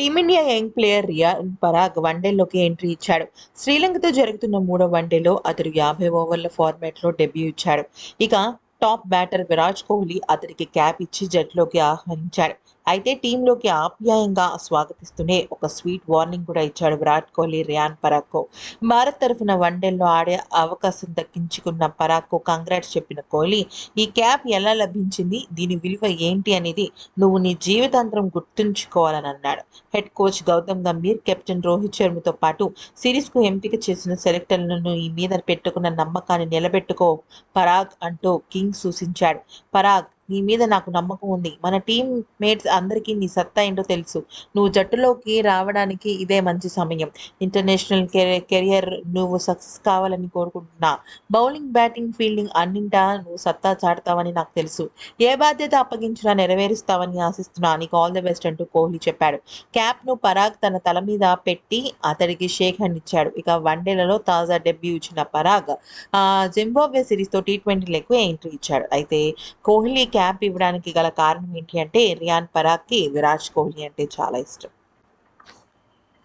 Team India young player Riyan Parag వన్డేలోకి entry ఇచ్చాడు. శ్రీలంకతో జరుగుతున్న మూడో వన్డేలో అతడు యాభై ఓవర్ల ఫార్మాట్లో డెబ్యూ ఇచ్చాడు. ఇక టాప్ బ్యాటర్ విరాట్ కోహ్లీ అతడికి క్యాప్ ఇచ్చి జట్టులోకి ఆహ్వానించాడు. అయితే టీంలోకి ఆప్యాయంగా స్వాగతిస్తూనే ఒక స్వీట్ వార్నింగ్ కూడా ఇచ్చాడు విరాట్ కోహ్లీ రియాన్ పరాగ్కు. భారత్ తరఫున వన్డేల్లో ఆడే అవకాశం దక్కించుకున్న పరాగ్కు కంగ్రాట్స్ చెప్పిన కోహ్లీ ఈ క్యాప్ ఎలా లభించింది? దీని విలువ ఏంటి అనేది నువ్వు నీ జీవితాంతరం గుర్తుంచుకోవాలని అన్నాడు. Head coach Gautam Gambhir captain Rohit శర్మతో పాటు సిరీస్కు ఎంపిక చేసిన సెలెక్టర్లను ఈ మీద పెట్టుకున్న నమ్మకాన్ని నిలబెట్టుకో పరాగ్ అంటూ కింగ్ సూచించాడు. పరాగ్ నీ మీద నాకు నమ్మకం ఉంది. మన టీం మేట్స్ అందరికీ నీ సత్తా ఏంటో తెలుసు. నువ్వు జట్టులోకి రావడానికి ఇదే మంచి సమయం. ఇంటర్నేషనల్ కెరియర్ నువ్వు సక్సెస్ కావాలని కోరుకుంటున్నా. బౌలింగ్ బ్యాటింగ్ ఫీల్డింగ్ అన్నింటా నువ్వు సత్తా చాటుతావని నాకు తెలుసు. ఏ బాధ్యత అప్పగించినా నెరవేరుస్తావని ఆశిస్తున్నా. నీకు ఆల్ ది బెస్ట్ అంటూ కోహ్లీ చెప్పాడు. క్యాప్ను పరాగ్ తన తల మీద పెట్టి అతడికి షేక్ హ్యాండ్ ఇచ్చాడు. ఇక వన్డేలలో తాజా డెబ్యూ ఇచ్చిన పరాగ్ జింబాబ్వే సిరీస్తో టీ ట్వంటీలకు ఎంట్రీ ఇచ్చాడు. అయితే కోహ్లీ క్యాంప్ ఇవ్వడానికి గల కారణం ఏంటి అంటే రియాన్ పరాగ్కి విరాట్ కోహ్లీ అంటే చాలా ఇష్టం.